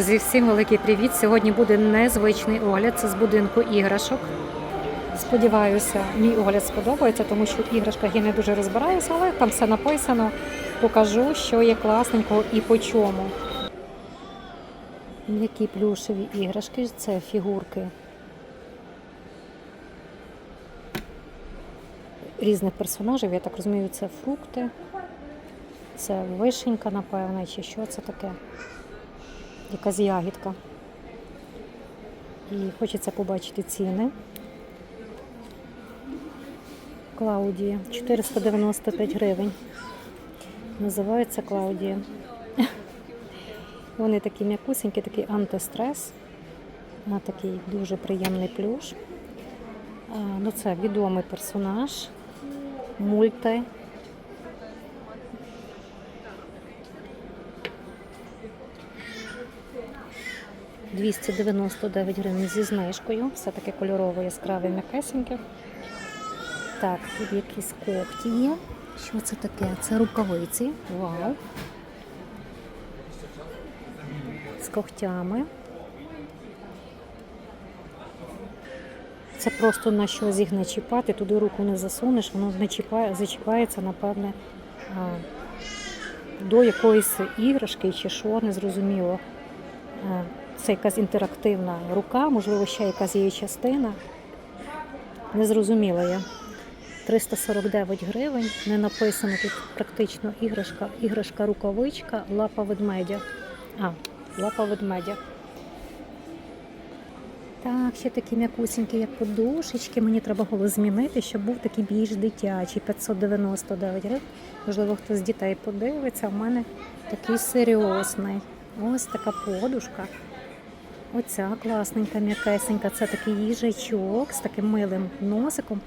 Зі всім великий привіт. Сьогодні буде незвичний огляд. Це з будинку іграшок. Сподіваюся, мій огляд сподобається, тому що в іграшках я не дуже розбираюся, але там все написано. Покажу, що є класненького і по чому. М'які плюшеві іграшки це фігурки різних персонажів. Я так розумію, це фрукти, це вишенька, напевне, чи що це таке якась ягідка. І хочеться побачити ціни. Клаудія 495 гривень. Називається Клаудія. Вони такі м'якусенькі, такий антистрес. На такий дуже приємний плюш. Ну, це відомий персонаж. Мульти. – 299 гривень зі знижкою. Все таке кольорове, яскраве, м'якесеньке. Так, тут якісь когті є. Що це таке? Це рукавиці. Вау. З когтями. Це просто на щось їх не чіпати, туди руку не засунеш, воно не чіпає, зачіпається, напевне, до якоїсь іграшки чи що, незрозуміло. Це якась інтерактивна рука, можливо, ще якась її частина. Не зрозуміла я. 349 гривень. Не написано тут практично іграшка, іграшка рукавичка, лапа ведмедя. А, лапа ведмедя. Так, ще такі м'якусінькі, як подушечки. Мені треба було змінити, щоб був такий більш дитячий, 599 гривень. Можливо, хтось з дітей подивиться. а в мене такий серйозний. Ось така подушка. Оця класненька, м'якесенька. Це такий їжачок з таким милим носиком.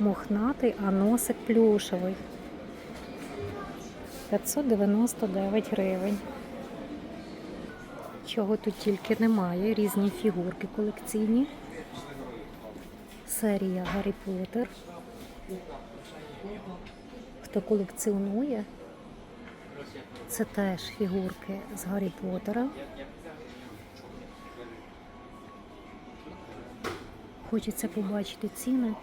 Мохнатий, а носик плюшевий. 599 гривень. Чого тут тільки немає. Різні фігурки колекційні. Серія Гаррі Поттер. Хто колекціонує, це теж фігурки з Гаррі Поттера. Хочеться побачити ціни.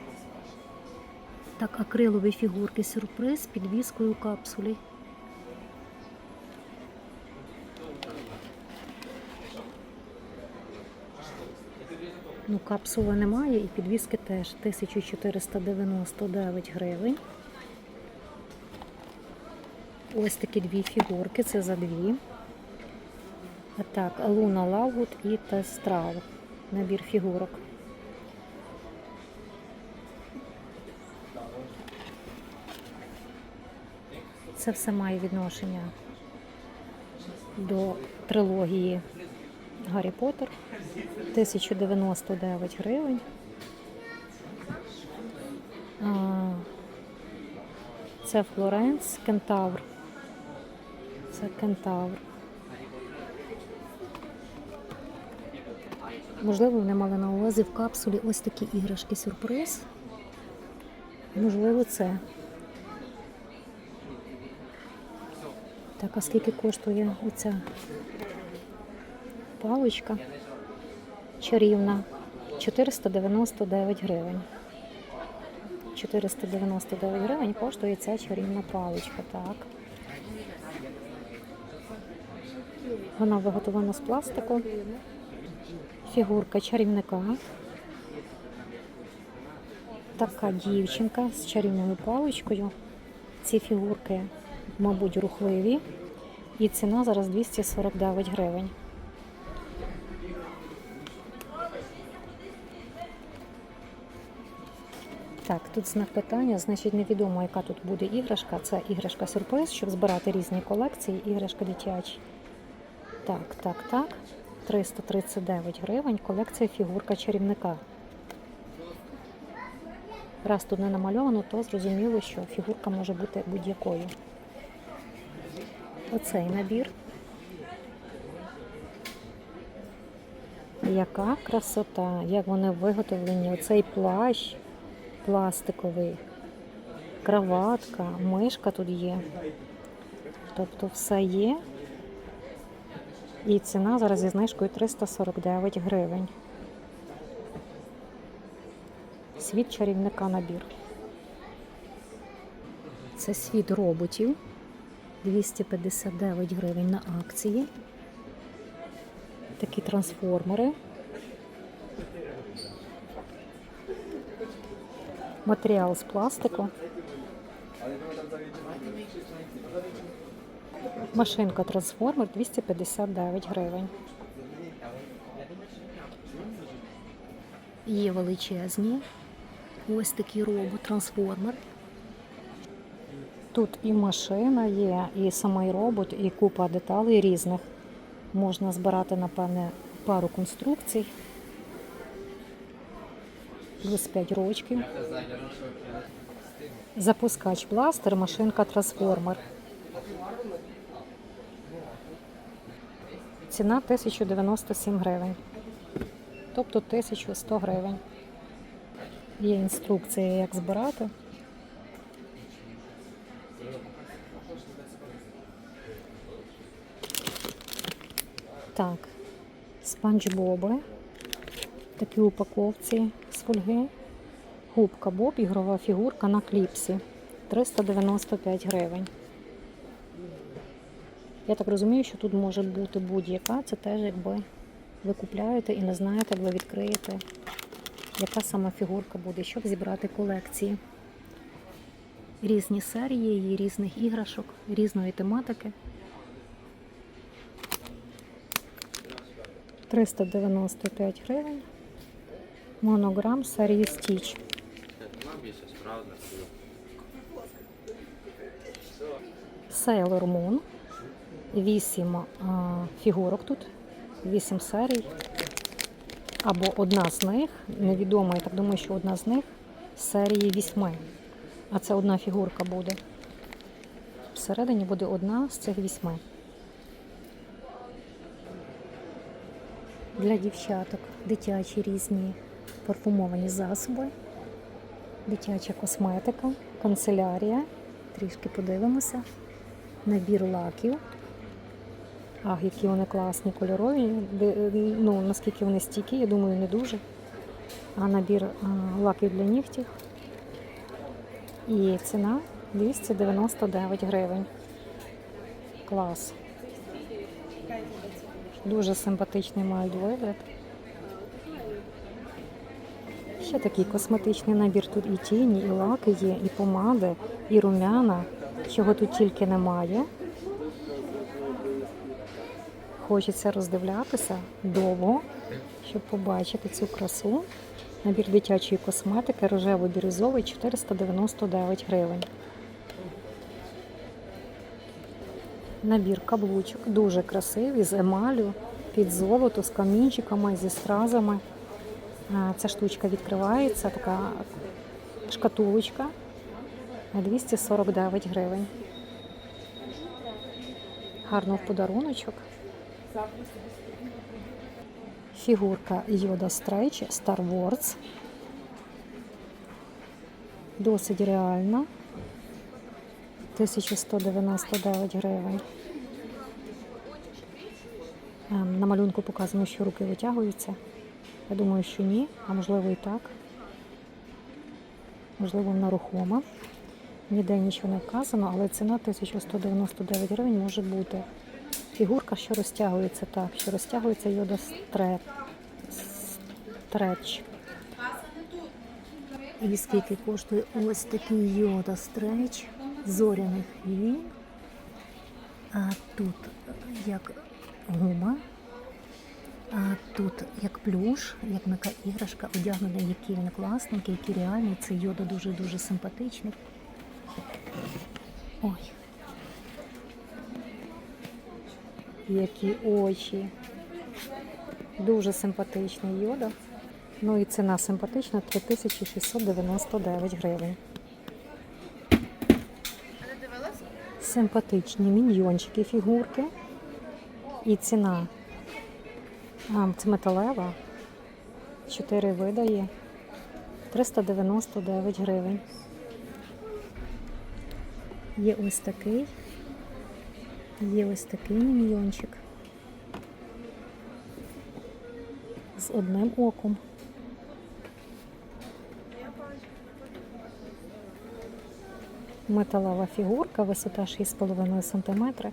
Так, акрилові фігурки сюрприз з підвіскою капсулі. Ну, капсули немає і підвіски теж 1499 гривень. Ось такі дві фігурки, це за дві. А так, Луна Лавгуд і Тестрал. Набір фігурок. Це все має відношення до трилогії Гаррі Поттер. 1099 гривень. Це Флоренс, Кентавр. Це Кентавр. Можливо, вони мали на увазі в капсулі ось такі іграшки сюрприз. Можливо, це. Так, а скільки коштує оця паличка чарівна? 499 гривень. 499 гривень коштує ця чарівна паличка, так. Вона виготовлена з пластику. Фігурка чарівника. Така дівчинка з чарівною паличкою. Ці фігурки мабуть, рухливі. І ціна зараз 249 гривень. Так, тут знак питання, значить невідомо, яка тут буде іграшка. Це іграшка сюрприз, щоб збирати різні колекції, іграшка дитячі. Так, так, так. 339 гривень. Колекція фігурка чарівника. Раз тут не намальовано, то зрозуміло, що фігурка може бути будь-якою. Оцей набір. Яка красота, як вони виготовлені, оцей плащ пластиковий, краватка, мишка тут є. Тобто все є. І ціна зараз зі знижкою 349 гривень. Світ чарівника набір. Це світ роботів. 259 гривень на акції. Такі трансформери. Матеріал з пластику. Машинка трансформер 259 гривень. Є величезні. Ось такий робот трансформер. Тут і машина є, і самий робот, і купа деталей різних. Можна збирати, напевне, пару конструкцій. Плюс 5 рочків. Запускач бластер, машинка трансформер. Ціна 1097 гривень. Тобто 1100 гривень. Є інструкція, як збирати. Так, спанч Боби. Такі упаковці з фольги. Губка Боб, ігрова фігурка на кліпсі. 395 гривень. Я так розумію, що тут може бути будь-яка. Це теж якби ви купляєте і не знаєте, ви відкриєте, яка саме фігурка буде, щоб зібрати колекції. Різні серії, є різних іграшок, різної тематики. 395 гривень. Монограм серії Стіч. Sailor Moon. Вісім фігурок тут, вісім серій. Або одна з них, невідомо, я так думаю, що одна з них серії вісьми. А це одна фігурка буде. Всередині буде одна з цих вісьми. Для дівчаток дитячі різні парфумовані засоби, дитяча косметика, канцелярія. Трішки подивимося. Набір лаків. Ах, які вони класні, кольорові. Ну, наскільки вони стійкі, я думаю, не дуже. А набір лаків для нігтів. І ціна 299 гривень. Клас. Дуже симпатичний мають вигляд. Ще такий косметичний набір. Тут і тіні, і лаки є, і помади, і румяна. Чого тут тільки немає. Хочеться роздивлятися довго, щоб побачити цю красу. Набір дитячої косметики рожево-бірюзовий 499 гривень. Набір каблучок дуже красивий, з емалю, під золото, з камінчиками, зі стразами. Ця штучка відкривається, така шкатулочка на 249 гривень. Гарно в подаруночок. Фігурка Йода Стрейч Star Wars. Досить реальна. 1199 гривень. Ем, На малюнку показано, що руки витягуються. Я думаю, що ні, а можливо і так. Можливо, вона рухома. Ніде нічого не вказано, але ціна 1199 гривень може бути. Фігурка, що розтягується так, що розтягується йода стреч. І скільки коштує ось такий йода стреч зоряних хвилин. А тут як гума, а тут як плюш, як м'яка іграшка, одягнена, який він класненький, який реальний. Це йода дуже-дуже симпатичний. Ой. Які очі. Дуже симпатичний йода. Ну і ціна симпатична 3699 гривень. симпатичні міньйончики фігурки. І ціна а, це металева. Чотири видає 399 гривень. Є ось такий, є ось такий міньйончик з одним оком. Металова фігурка, висота 6,5 см.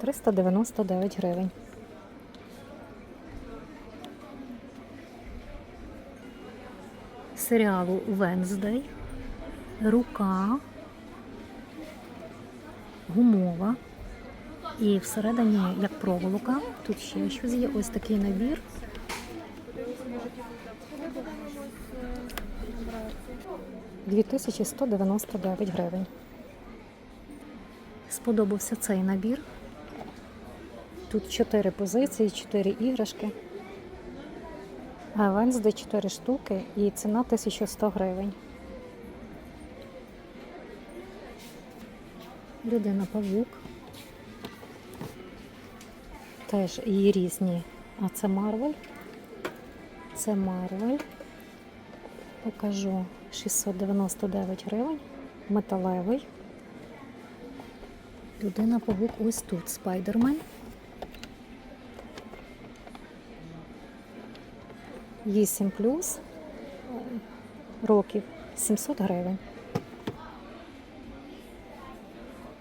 399 гривень. Серіалу Венздей. Рука гумова. І всередині як проволока. Тут ще щось є. Ось такий набір. Дві тисячі 199 гривень. Сподобався цей набір. Тут чотири позиції, чотири іграшки. А Венсде 4 штуки і ціна 1100 гривень. Людина павук. Теж її різні. А це Марвель. Це Марвель. Покажу 699 гривень. Металевий. Людина павук ось тут. Спайдермен. 8 плюс років 700 гривень.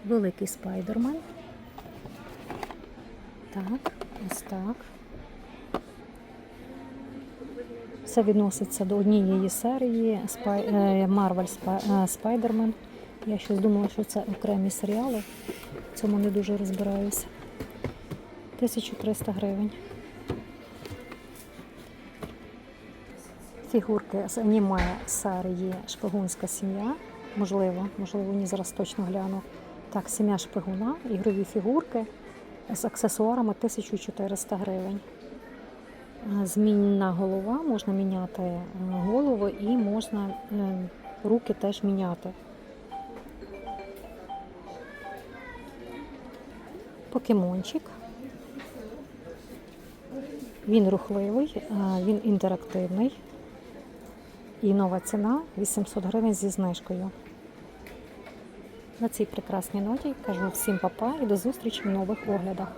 Великий спайдермен. Так, ось так. Це відноситься до однієї серії Спай... е, Marvel е, Spider-Man. Я щось думала, що це окремі серіали. В цьому не дуже розбираюся. 1300 гривень. Фігурки з аніме серії Шпигунська сім'я. Можливо, можливо, ні зараз точно гляну. Так, сім'я шпигуна, ігрові фігурки з аксесуарами 1400 гривень. Е, Змінна голова, можна міняти е, голову і можна е, руки теж міняти. Покемончик. Він рухливий, він інтерактивний. І нова ціна 800 гривень зі знижкою. На цій прекрасній ноті кажу всім папа і до зустрічі в нових оглядах.